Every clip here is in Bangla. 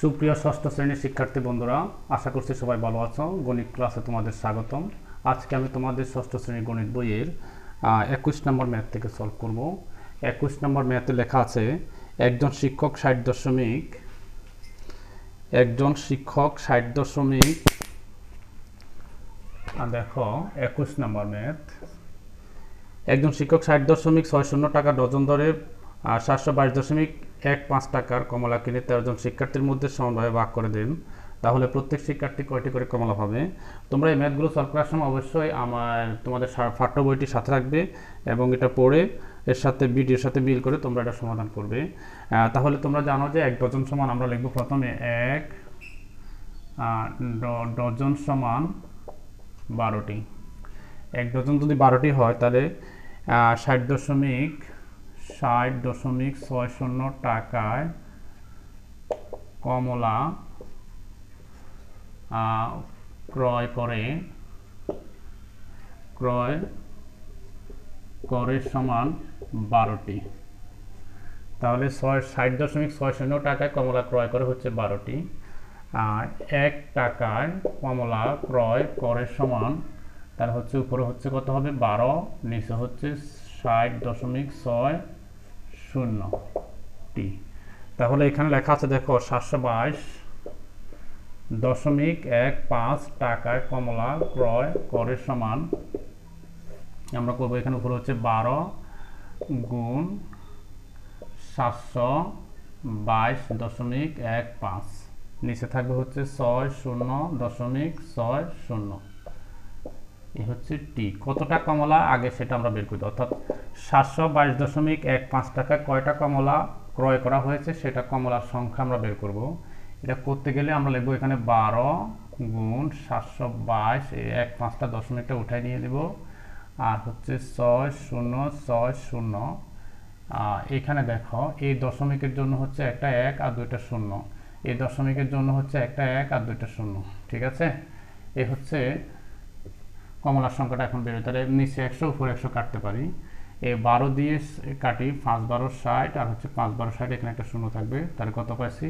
সুপ্রিয় ষষ্ঠ শ্রেণির শিক্ষার্থী বন্ধুরা, আশা করছি সবাই ভালো আছো। গণিত ক্লাসে তোমাদের স্বাগতম। আজকে আমি তোমাদের ষষ্ঠ শ্রেণির গণিত বইয়ের একুশ নম্বর ম্যাথ থেকে সলভ করব। একুশ নম্বর ম্যাথে লেখা আছে, একজন শিক্ষক ষাট দশমিক, একজন শিক্ষক ষাট দশমিক দেখো, একুশ নম্বর ম্যাথ। একজন শিক্ষক ষাট দশমিক ছয় শূন্য টাকা ডজন ধরে সাতশো বাইশ দশমিক এক পাঁচ টাকার কমলা কিনে তেরো জন শিক্ষার্থীর মধ্যে সমানভাবে ভাগ করে দিন। তাহলে প্রত্যেক শিক্ষার্থী কয়টি করে কমলা পাবে? তোমরা এই ম্যাথগুলো সলভ করার সময় অবশ্যই আমার, তোমাদের পাঠ্য বইটি সাথে রাখবে এবং এটা পড়ে এর সাথে বিডির সাথে মিল করে তোমরা এটা সমাধান করবে। তাহলে তোমরা জানো যে এক ডজন সমান আমরা লিখব প্রথমে এক ডজন সমান বারোটি। এক ডজন যদি বারোটি হয় তাহলে ষাট দশমিক ষাট দশমিক ছয় শূন্য টাকায় কমলা ক্রয় করে ক্রয় করে সমান বারোটি। তাহলে ছয়, ষাট দশমিক ছয় শূন্য টাকায় কমলা ক্রয় করে হচ্ছে বারোটি। আর এক টাকায় কমলা ক্রয় করে সমান তার হচ্ছে উপরে হচ্ছে কত হবে? বারো, নিচে হচ্ছে ষাট দশমিক ছয় শূন্য টি তাহলে এখানে লেখা আছে, দেখো, সাতশো বাইশ দশমিক এক পাঁচ টাকায় কমলা ক্রয় করে সমান, আমরা করব এখানে উপরে হচ্ছে বারো গুণ সাতশো বাইশ দশমিক এক পাঁচ। নিচে থাকবে হচ্ছে ছয় শূন্য দশমিক ছয় শূন্য। এই হচ্ছে টি কতটা কমলা? আগে সেটা আমরা বের করি। অর্থাৎ সাতশো বাইশ দশমিক এক পাঁচ টাকা কয়টা কমলা ক্রয় করা হয়েছে? সেটা কমলার সংখ্যা আমরা বের করব। এটা করতে গেলে আমরা লিখব এখানে বারো গুণ সাতশো বাইশ এক পাঁচটা দশমিকটা উঠাই নিয়ে দেব আর হচ্ছে ছয় শূন্য ছয় শূন্য। এখানে দেখো, এই দশমিকের জন্য হচ্ছে একটা এক আর দুইটা শূন্য। এই দশমিকের জন্য হচ্ছে একটা এক আর দুইটা শূন্য। ঠিক আছে? এ হচ্ছে কমলার সংখ্যাটা এখন বেরোয়। তাহলে নিচে একশো, উপরে একশো কাটতে পারি। এই বারো দিয়ে কাটি পাঁচ বারো ষাট, আর হচ্ছে পাঁচ বারো ষাট, এখানে একটা শূন্য থাকবে। তাহলে কত পাইছি?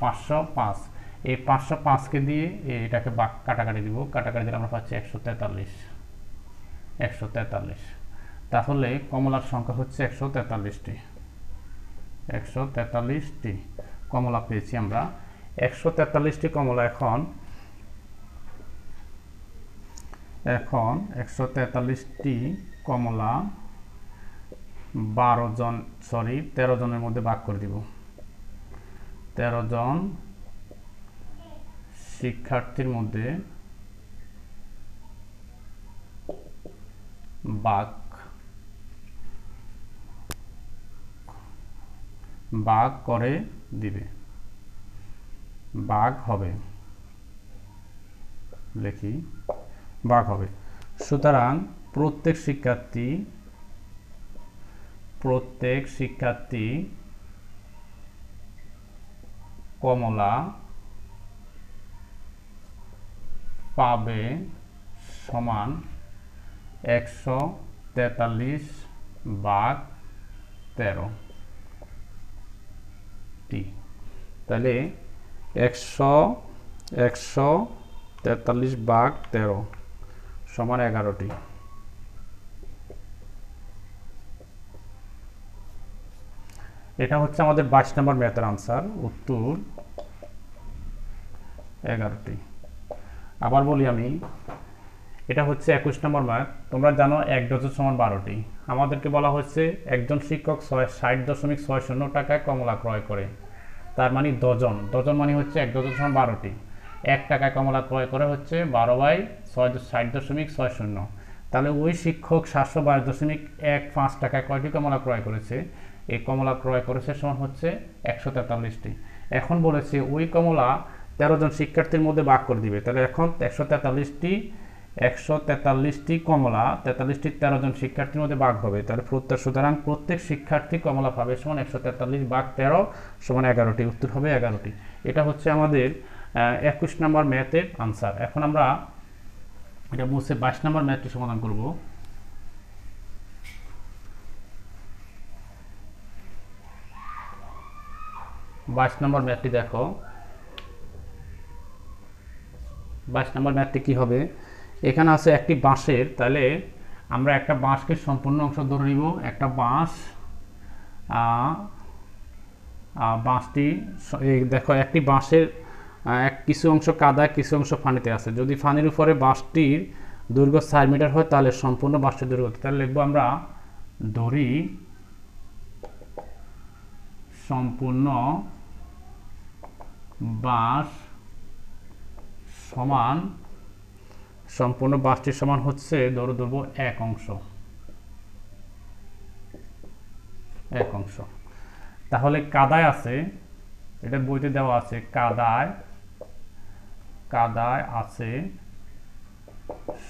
পাঁচশো পাঁচ। এই পাঁচশো পাঁচকে দিয়ে এটাকে বাক, কাটাকাটি দিব। কাটাকাটি দিলে আমরা পাচ্ছি একশো তেতাল্লিশ। একশো তেতাল্লিশ। তাহলে কমলার সংখ্যা হচ্ছে একশো তেতাল্লিশটি। একশো তেতাল্লিশটি কমলা পেয়েছি আমরা। একশো তেতাল্লিশটি কমলা এখন এখন একশো তেতাল্লিশটি কমলা বারো জন সরি তেরো জনের মধ্যে ভাগ করে দিব। তেরো জন শিক্ষার্থীর মধ্যে বাক বাঘ করে দিবে। বাঘ হবে, লিখি। বাঘ হবে। সুতরাং প্রত্যেক শিক্ষার্থী প্রত্যেক শিক্ষার্থী কমলা পাবে সমান একশো তেতাল্লিশ বাঘ তেরো টি। তাহলে একশো একশো তেতাল্লিশ বাঘ তেরো সমান এগারোটি। এটা হচ্ছে আমাদের বাইশ নম্বর ম্যাথের আনসার, উত্তর এগারোটি। আবার বলি আমি, এটা হচ্ছে একুশ নম্বর ম্যাথ, তোমরা জানো এক ডজন সমান বারোটি। আমাদেরকে বলা হচ্ছে একজন শিক্ষক ছয়, ষাট দশমিক ছয় শূন্য টাকায় কমলা ক্রয় করে। তার মানে ডজন ডজন মানে হচ্ছে এক ডজন সমান বারোটি। এক টাকায় কমলা ক্রয় করে হচ্ছে বারো বাই ছয় ষাট দশমিক ছয় শূন্য। তাহলে ওই শিক্ষক সাতশো বাইশ দশমিক এক পাঁচ টাকায় কয়টি কমলা ক্রয় করেছে? এই কমলা ক্রয় করেছে সমান হচ্ছে একশো তেতাল্লিশটি। এখন বলেছে ওই কমলা তেরো জন শিক্ষার্থীর মধ্যে ভাগ করে দিবে। তাহলে এখন একশো তেতাল্লিশটি একশো তেতাল্লিশটি কমলা, তেতাল্লিশটি তেরো জন শিক্ষার্থীর মধ্যে ভাগ হবে। তাহলে প্রত্যেক সুতরাং প্রত্যেক শিক্ষার্থী কমলা পাবে সমান একশো তেতাল্লিশ ভাগ তেরো সমান এগারোটি, উত্তর হবে এগারোটি। এটা হচ্ছে আমাদের একুশ নম্বর ম্যাথের আনসার এখন আমরা এটা বলছে বাইশ নম্বর ম্যাথটি সমাধান করব। বাইশ নম্বর ম্যাথটি দেখো। বাইশ নম্বর ম্যাথটি কী হবে? এখানে আছে একটি বাঁশের, তাহলে আমরা একটা বাঁশকে সম্পূর্ণ অংশ ধরে নিব। একটা বাঁশ বাঁশটি দেখো, একটি বাঁশের এক কিছু অংশ কাদায় কিছু অংশ ফানিতে আছে। যদি ফানির উপরে বাঁশটির দৈর্ঘ্য চার মিটার হয়, তাহলে সম্পূর্ণ বাঁশটির দৈর্ঘ্য? তাহলে লিখব আমরা দড়ি সম্পূর্ণ বাঁশ সমান, সম্পূর্ণ বাঁশটির সমান হচ্ছে ধরো ধরবো এক অংশ। এক অংশ। তাহলে কাদায় আছে, এটা বইতে দেওয়া আছে, কাদায় কাদায় আছে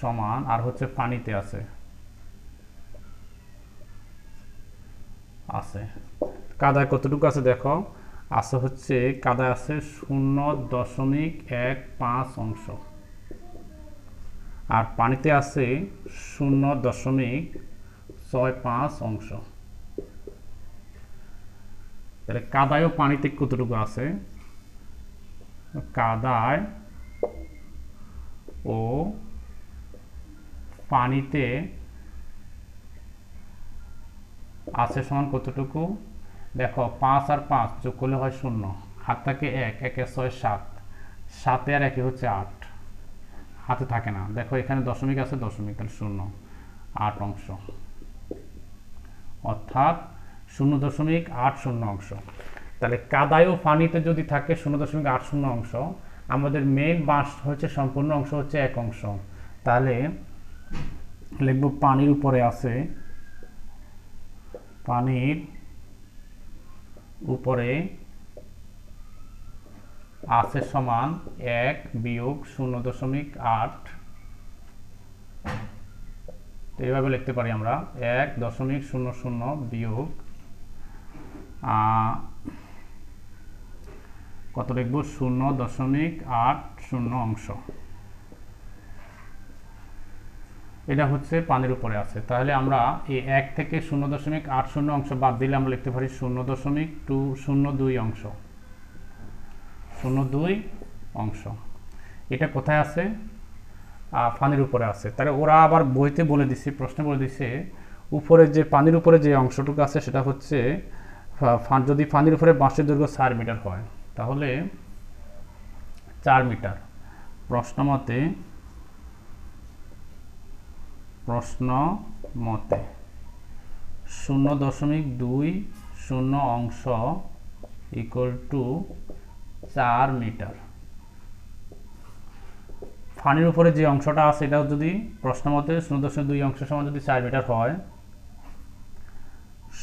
সমান, আর হচ্ছে পানিতে আছে। আছে। কাদায় কতটুকু আছে দেখো? আছে হচ্ছে, কাদায় আছে শূন্য দশমিক এক পাঁচ অংশ। আর পানিতে আছে শূন্য দশমিক ছয় পাঁচ অংশ। তাহলে কাদায় পানিতে কতটুকু আছে? কাদায় ও পানিতে আছে সমান কতটুকু? দেখো, পাঁচ আর পাঁচ যোগ করলে হয় শূন্য। হাত থাকে এক, একে ছয়, সাত। সাতে আর একে হচ্ছে আট। হাতে থাকে না। দেখো, এখানে দশমিক আছে, দশমিক, তাহলে শূন্য। আট অংশ। অর্থাৎ শূন্য দশমিক আট শূন্য অংশ। তাহলে কাদায় ও পানিতে যদি থাকে শূন্য দশমিক আট শূন্য অংশ আমাদের মেইন বাঁশ হচ্ছে, সম্পূর্ণ অংশ হচ্ছে এক অংশ। তাহলে লিখব পানির উপরে আছে, পানির উপরে আছে সমান এক বিয়োগ শূন্য দশমিক আট। তো এইভাবে লিখতে পারি আমরা, এক দশমিক শূন্য শূন্য বিয়োগ কত লিখব? শূন্য দশমিক আট শূন্য অংশ। এটা হচ্ছে পানির উপরে আছে। তাহলে আমরা এই এক থেকে শূন্য দশমিক আট শূন্য অংশ বাদ দিলে আমরা লিখতে পারি শূন্য দশমিক টু শূন্য দুই অংশ। শূন্য দুই অংশ। এটা কোথায় আছে? পানির উপরে আছে। তাহলে ওরা আবার বইতে বলে দিছে, প্রশ্নে বলে দিছে, উপরে যে পানির উপরে যে অংশটুকু আছে সেটা হচ্ছে যদি পানির উপরে বাঁশের দৈর্ঘ্য চার মিটার হয় তাহলে চার মিটার। প্রশ্ন মতে প্রশ্ন মতে শূন্য দশমিক দুই শূন্য অংশ ইকুয়াল টু চার মিটার। ফানির উপরে যে অংশটা আছে এটা যদি প্রশ্ন মতে শূন্য দশমিক দুই অংশ সমান যদি চার মিটার হয়,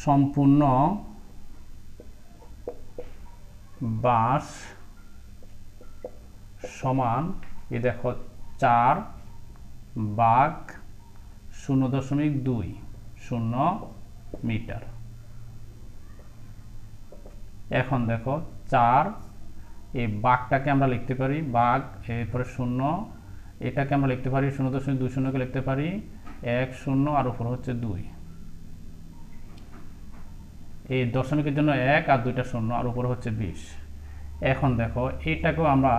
সম্পূর্ণ বাঁশ সমান এ দেখো, চার বাঘ শূন্য দশমিক দুই, শূন্য মিটার। এখন দেখো, চার, এই বাঘটাকে আমরা লিখতে পারি, বাঘ এরপরে শূন্য, এটাকে আমরা লিখতে পারি, শূন্য দশমিক দুই শূন্যকে লিখতে পারি, এক শূন্য আর উপর হচ্ছে দুই। এই দশমিকের জন্য এক আর দুইটা শূন্য, আর উপরে হচ্ছে বিশ। এখন দেখো এইটাকেও আমরা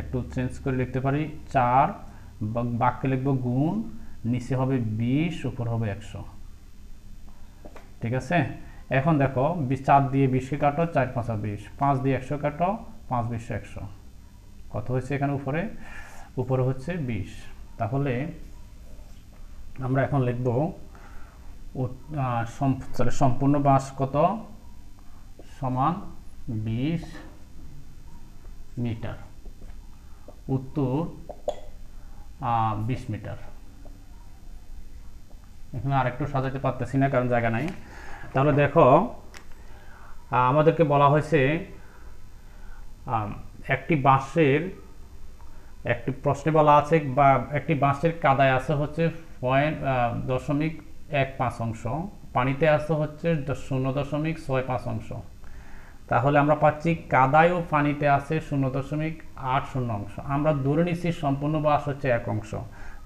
একটু চেঞ্জ করে লিখতে পারি। চার বাক্যে লিখব গুণ, নিচে হবে বিশ, উপর হবে একশো। ঠিক আছে? এখন দেখো চার দিয়ে বিশকে কাটো, চার পাঁচা বিশ। পাঁচ দিয়ে একশো কাটো, পাঁচ বিশ একশো। কত হয়েছে এখানে উপরে? উপরে হচ্ছে বিশ। তাহলে আমরা এখন লিখব সম্পূর্ণ বাস কত? সমান বিশ মিটার। উত্তর বিশ মিটার। এখানে আরেকটু সাজাতে পারতেছি না, কারণ জায়গা নাই। তাহলে দেখো আমাদেরকে বলা হয়েছে একটি বাঁশের, একটি প্রশ্নে বলা আছে বা একটি বাঁশের কাদায় আছে হচ্ছে পয়েন্ট দশমিক এক পাঁচ অংশ। পানিতে আছে হচ্ছে শূন্য দশমিক ছয় পাঁচ অংশ। তাহলে আমরা পাচ্ছি কাদায় ও পানিতে আছে শূন্য দশমিক আট শূন্য অংশ। আমরা ধরে নিচ্ছি সম্পূর্ণ বাস হচ্ছে এক অংশ।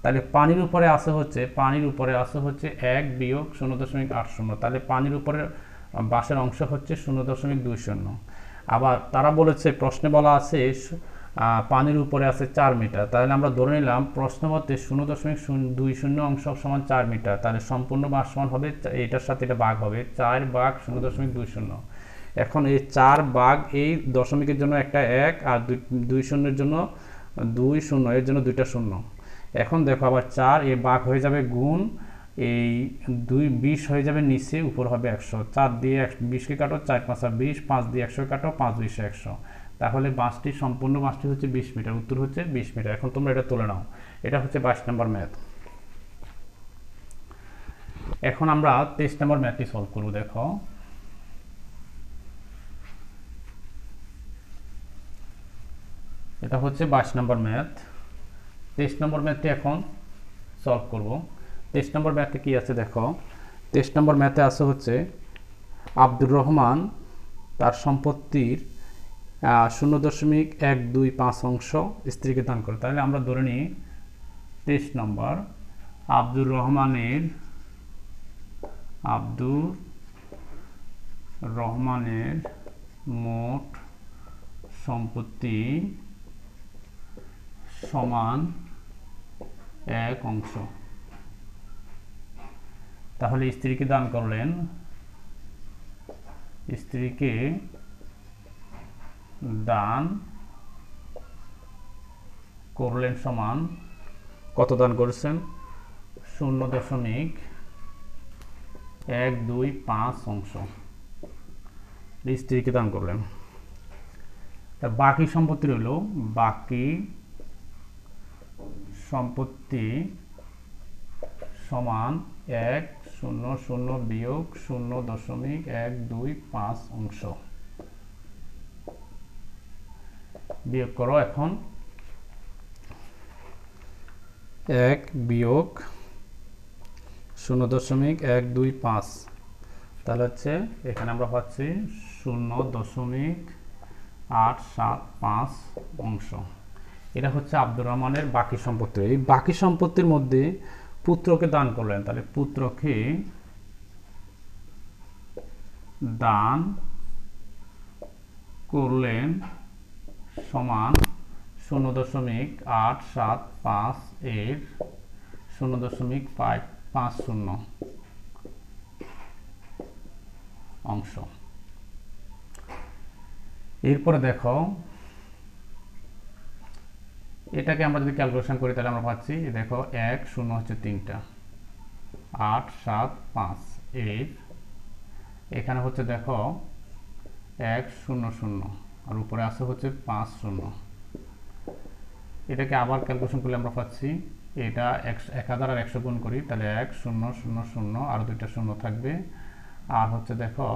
তাহলে পানির উপরে আছে হচ্ছে, পানির উপরে আছে হচ্ছে এক বিয়োগ শূন্য দশমিক আট শূন্য। তাহলে পানির উপরে বাসের অংশ হচ্ছে শূন্য দশমিক দুই শূন্য। আবার তারা বলেছে, প্রশ্নে বলা আছে পানির উপরে আছে চার মিটার। তাহলে আমরা ধরে নিলাম প্রশ্ন মতে শূন্য দশমিক দুই শূন্য অংশ সমান চার মিটার। তাহলে সম্পূর্ণ বাঘ সমান হবে এটার সাথে এটা বাঘ হবে, চার বাঘ শূন্য দশমিক দুই শূন্য। এখন এই চার বাঘ এই দশমিকের জন্য একটা এক আর দুই দুই শূন্যের জন্য দুই শূন্য, এর জন্য দুইটা শূন্য। এখন দেখো আবার চার, এ বাঘ হয়ে যাবে গুণ, এই দুই বিশ হয়ে যাবে নিচে, উপর হবে একশো। চার দিয়ে এক, বিশকে কাটো, চার পাঁচা বিশ, পাঁচ দিয়ে একশো কাটো, পাঁচ বিশে একশো। তাহলে বাসটি, সম্পূর্ণ বাসটি হচ্ছে বিশ মিটার, উত্তর হচ্ছে বিশ মিটার। এখন তোমরা এটা তুলে নাও। এটা হচ্ছে বাইশ নম্বর ম্যাথ। এখন আমরা তেইশ নম্বর ম্যাথটি সলভ করব, দেখো। এটা হচ্ছে বাইশ নম্বর ম্যাথ। তেইশ নম্বর ম্যাথটি এখন সলভ করব। তেইশ নম্বর ম্যাথে কি আছে, দেখো? তেইশ নম্বর ম্যাথে আছে হচ্ছে আব্দুর রহমান তার সম্পত্তির শূন্য দশমিক এক দুই পাঁচ অংশ স্ত্রীকে দান করে। তাহলে আমরা ধরে নিই তেইশ নম্বর, আব্দুর রহমানের আব্দুর রহমানের মোট সম্পত্তি সমান এক অংশ। তাহলে স্ত্রীকে দান করলেন, স্ত্রীকে দান, করলেন সমান, কত দান করেছেন? শূন্য দশমিক এক, দুই, পাঁচ অংশ। স্ত্রীকে দান করলেন। তা বাকি সম্পত্তি রইল, বাকি সম্পত্তি সমান এক, শূন্য শূন্য বিয়োগ শূন্য দশমিক এক, দুই, পাঁচ অংশ। বিয়োগ করো এখন। এক বিয়োগ শূন্য দশমিক এক দুই পাঁচ। তাহলে হচ্ছে এখানে আমরা পাচ্ছি শূন্য দশমিক আট সাত পাঁচ অংশ। এটা হচ্ছে আব্দুর রহমানের বাকি সম্পত্তি। এই বাকি সম্পত্তির মধ্যে পুত্রকে দান করলেন। তাহলে পুত্রকে দান করলেন সমান শূন্য দশমিক আট সাত পাঁচ এর শূন্য দশমিক পাঁচ শূন্য অংশ। এরপরে দেখো, এটাকে আমরা যদি ক্যালকুলেশন করি তাহলে আমরা পাচ্ছি দেখো, এক শূন্য হচ্ছে তিনটা। আট সাত পাঁচ এর, এখানে হচ্ছে দেখো, এক শূন্য শূন্য। আর উপরে আছে হচ্ছে পাঁচ শূন্য। এটাকে আবার ক্যালকুলেশন করলে আমরা পাচ্ছি, এটা একশো এক হাজার আর একশো গুণ করি, তাহলে এক, শূন্য শূন্য শূন্য, আর দুইটা শূন্য থাকবে। আর হচ্ছে দেখো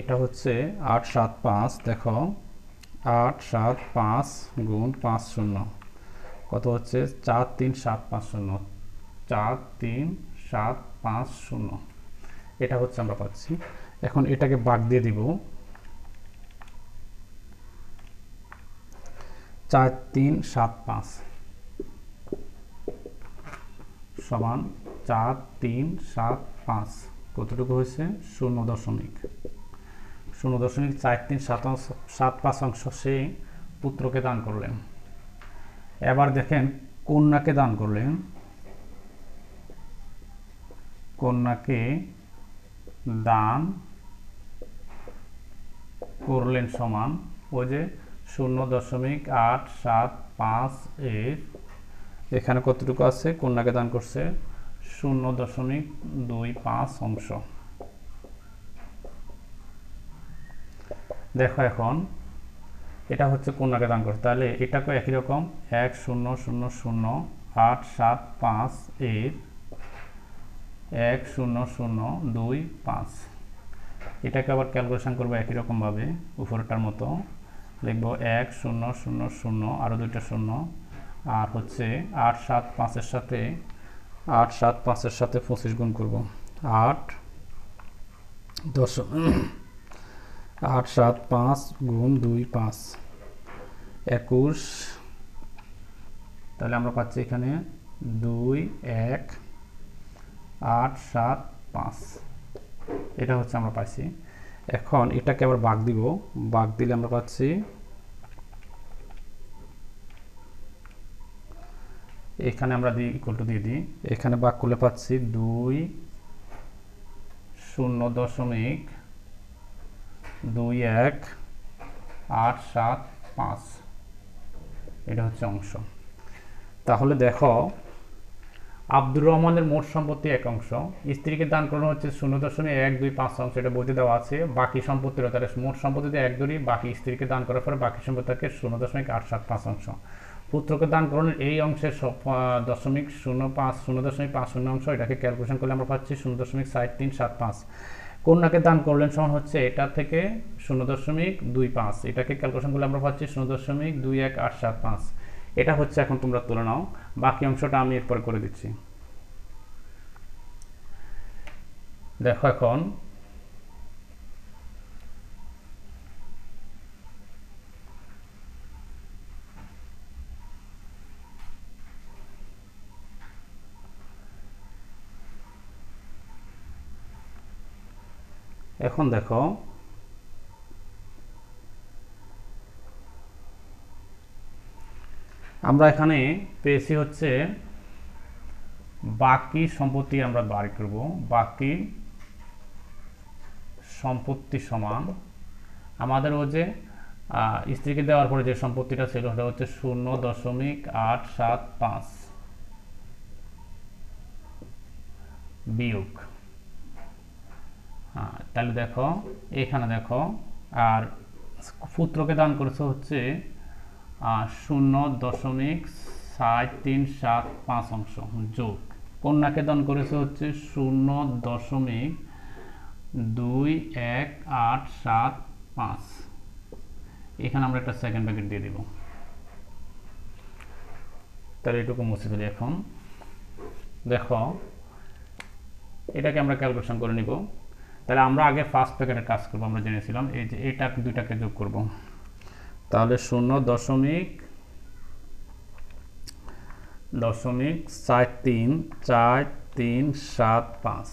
এটা হচ্ছে আট, সাত, পাঁচ, দেখো, আট, সাত, পাঁচ গুণ পাঁচ, শূন্য। কত হচ্ছে? চার, তিন, সাত, পাঁচ, শূন্য। চার, তিন, সাত, পাঁচ, শূন্য। এটা হচ্ছে আমরা পাচ্ছি। এখন এটাকে বাগ দিয়ে দিব। চার তিন সাত পাঁচ। সমান চার তিন সাত পাঁচ। কতটুকু হয়েছে? শূন্য দশমিক। শূন্য দশমিক চার তিন সাত সাত পাঁচ অংশ সে পুত্রকে দান করলেন। এবার দেখেন কন্যাকে দান করলেন। কন্যাকে দান করলেন সমান ওই যে শূন্য দশমিক আট সাত পাঁচ এর, এখানে কতটুকু আছে? কন্যাকে দান করছে শূন্য দশমিক দুই পাঁচ অংশ। দেখো এখন, এটা হচ্ছে কন্যাকে দান করছে। তাহলে এটাকে একই রকম? এক, শূন্য শূন্য শূন্য, আট, সাত, পাঁচ এর, এক, শূন্য শূন্য, দুই, পাঁচ। এটাকে আবার ক্যালকুলেশন করব একই রকমভাবে উপরটার মতো। লিখব এক, শূন্য শূন্য শূন্য আরও দুইটা শূন্য। আর হচ্ছে আট, সাত, পাঁচের সাথে, আট, সাত, পাঁচের সাথে পঁচিশ গুণ করব। আট, দশ। আট, সাত, পাঁচ গুণ দুই, পাঁচ। একুশ। তাহলে আমরা পাচ্ছি এখানে দুই, এক, আট, সাত, পাঁচ। এটা হচ্ছে আমরা পাইছি। এখন এটাকে আবার বাঘ দিব। বাঘ দিলে আমরা পাচ্ছি এখানে আমরা দিই ইকুয়াল টু দিয়ে দিই। এখানে বাঘ করলে পাচ্ছি দুই শূন্য দশমিক দুই এক আট সাত পাঁচ। এটা হচ্ছে অংশ। তাহলে দেখো আব্দুর রহমানের মোট সম্পত্তি এক অংশ। স্ত্রীকে দান করানো হচ্ছে শূন্য দশমিক এক দুই পাঁচ অংশ এটা বইতে দেওয়া আছে। বাকি সম্পত্তির তাহলে মোট সম্পত্তিতে এক দুই বাকি স্ত্রীকে দান করার পরে বাকি সম্পত্তি থাকে শূন্য দশমিক আট সাত পাঁচ অংশ। পুত্রকে দান করানোর এই অংশের দশমিক শূন্য পাঁচ, শূন্য দশমিক পাঁচ শূন্য অংশ, এটাকে ক্যালকুলেশন করলে আমরা পাচ্ছি শূন্য দশমিক ষাট তিন সাত পাঁচ। কন্যাকে দান করলেন সমান হচ্ছে এটা থেকে শূন্য দশমিক দুই পাঁচ, এটাকে ক্যালকুলেশন করলে আমরা পাচ্ছি শূন্য দশমিক দুই এক আট সাত পাঁচ। এটা হচ্ছে এখন তোমরা তুলে নাও। বাকি অংশটা আমি এরপর করে দিচ্ছি। দেখো এখন। এখন দেখো। এখানে পেয়েছি হচ্ছে বাকি সম্পত্তি আমরা বার করব। বাকি সম্পত্তি সমান। আমাদের ও যে স্ত্রীকে দেওয়ার পরে যে সম্পত্তিটা ছিল সেটা হচ্ছে শূন্য দশমিক আট সাত পাঁচ বিয়োগ। হ্যাঁ তাহলে দেখো, এখানে দেখো, আর পুত্রকে দান করেছে হচ্ছে শূন্য দশমিক ষাট তিন সাত পাঁচ অংশ যোগ। কন্যাকে দান করেছে হচ্ছে শূন্য দশমিক দুই এক আট সাত পাঁচ। এখানে আমরা একটা সেকেন্ড ব্যাকেট দিয়ে দিব। তাহলে এটুকু মুছে ফেলি এখন। দেখো, এটাকে আমরা ক্যালকুলেশন করে নিব। তাহলে আমরা আগে ফার্স্ট প্যাকেটের কাজ করব, আমরা জেনেছিলাম। এই যে এটা দুইটাকে যোগ করব। তাহলে শূন্য দশমিক দশমিক চার তিন চার তিন সাত পাঁচ,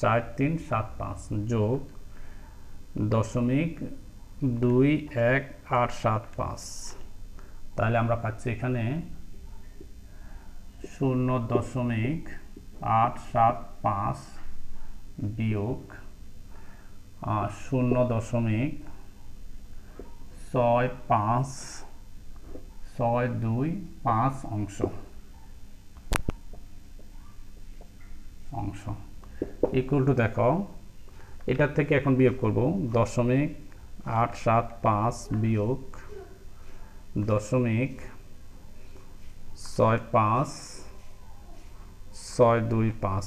চার তিন সাত পাঁচ যোগ দশমিক দুই এক আট সাত পাঁচ। তাহলে আমরা পাচ্ছি এখানে শূন্য দশমিক আট সাত পাঁচ বিয়োগ শূন্য দশমিক ছয় পাঁচ, ছয় দুই, পাঁচ অংশ। অংশ। ইকুয়াল টু দেখো, এটার থেকে এখন বিয়োগ করব, দশমিক আট সাত পাঁচ বিয়োগ দশমিক ছয় পাঁচ, ছয় দুই পাঁচ।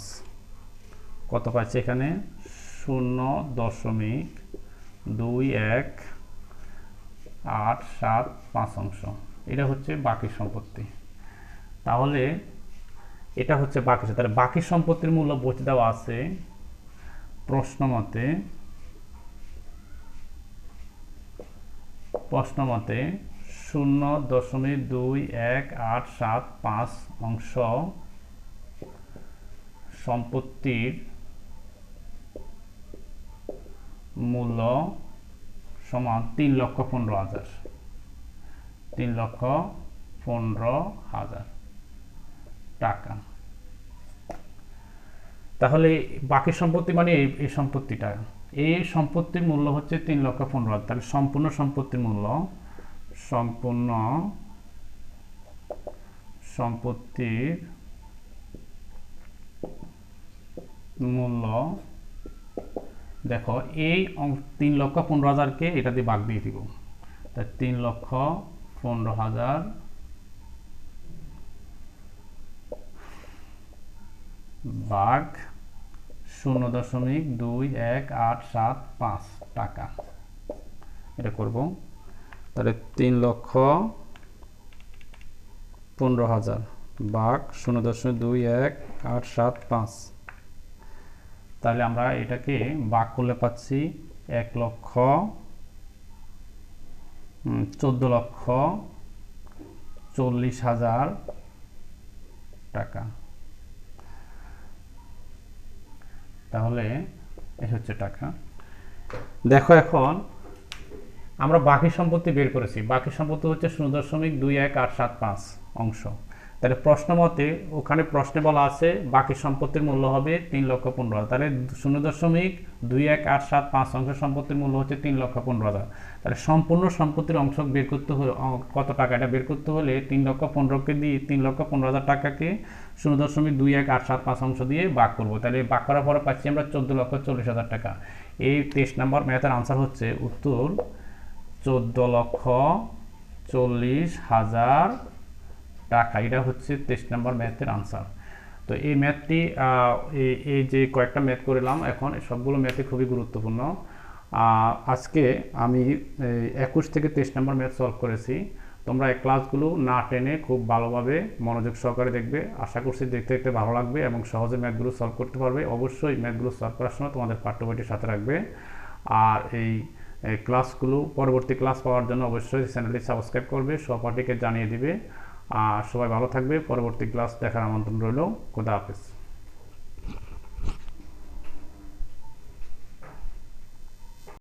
কত পাচ্ছি এখানে? শূন্য দশমিক দুই এক আট, সাত, পাঁচ অংশ। এটা হচ্ছে বাকি সম্পত্তি। তাহলে এটা হচ্ছে বাকি তাহলে বাকি সম্পত্তির মূল্য বসে দেওয়া আছে প্রশ্ন মতে প্রশ্ন মতে শূন্য দশমিক দুই এক আট সাত পাঁচ অংশ সম্পত্তির মূল্য সমান তিন লক্ষ পনেরো হাজার। তিন লক্ষ পনেরো হাজার টাকা। তাহলে বাকি সম্পত্তি মানে এই এই সম্পত্তিটা। এই সম্পত্তির মূল্য হচ্ছে তিন লক্ষ পনেরো হাজার। তাহলে সম্পূর্ণ সম্পত্তির মূল্য, সম্পূর্ণ সম্পত্তির মূল্য দেখো, এই তিন লক্ষ পনেরো হাজারকে এটা দিয়ে বাঘ দিয়ে দিব। তাই তিন লক্ষ পনেরো হাজার বাঘ শূন্য দশমিক দুই এক আট সাত পাঁচ টাকা। এটা করব। তাহলে তিন লক্ষ পনেরো হাজার বাঘ শূন্য দশমিক দুই এক আট সাত পাঁচ তাহলে আমরা এটাকে বাক করলে পাচ্ছি এক লক্ষ চোদ্দ লক্ষ চল্লিশ হাজার টাকা। তাহলে এই হচ্ছে টাকা। দেখো এখন আমরা বাকি সম্পত্তি বের করেছি। বাকি সম্পত্তি হচ্ছে শূন্য দশমিক দুই এক আট সাত পাঁচ অংশ। তাহলে প্রশ্ন মতে ওখানে প্রশ্নে বলা আছে, বাকি সম্পত্তির মূল্য হবে তিন লক্ষ পনেরো হাজার। তাহলে শূন্য দশমিক দুই এক আট সাত পাঁচ অংশ সম্পত্তির মূল্য হচ্ছে তিন লক্ষ পনেরো হাজার। তাহলে সম্পূর্ণ সম্পত্তির অংশ বের করতে হলে কত টাকা এটা বের করতে হলে তিন লক্ষ পনেরোকে দিয়ে তিন লক্ষ পনেরো হাজার টাকাকে শূন্য দশমিক দুই এক আট সাত পাঁচ অংশ দিয়ে ভাগ করব। তাহলে ভাগ করার পরে পাচ্ছি আমরা চোদ্দ লক্ষ চল্লিশ হাজার টাকা। এই তেইশ নম্বর ম্যাথের আনসার হচ্ছে উত্তর, চোদ্দ লক্ষ চল্লিশ হাজার টাকা এটা হচ্ছে তেইশ নম্বর ম্যাথের আনসার তো এই ম্যাথটি এই যে কয়েকটা ম্যাথ করলাম, এখন সবগুলো ম্যাথই খুবই গুরুত্বপূর্ণ। আজকে আমি একুশ থেকে তেইশ নম্বর ম্যাথ সলভ করেছি। তোমরা এই ক্লাসগুলো না টেনে খুব ভালোভাবে মনোযোগ সহকারে দেখবে। আশা করছি দেখতে দেখতে ভালো লাগবে এবং সহজে ম্যাথগুলো সলভ করতে পারবে। অবশ্যই ম্যাথগুলো সলভ করার সময় তোমাদের পাঠ্য বইটির সাথে রাখবে। আর এই ক্লাসগুলো পরবর্তী ক্লাস পাওয়ার জন্য অবশ্যই চ্যানেলটি সাবস্ক্রাইব করবে, সহপাঠীকে জানিয়ে দিবে। আর সবাই ভালো থাকবে। পরবর্তী ক্লাস দেখার আমন্ত্রণ রইল। খোদা হাফেজ।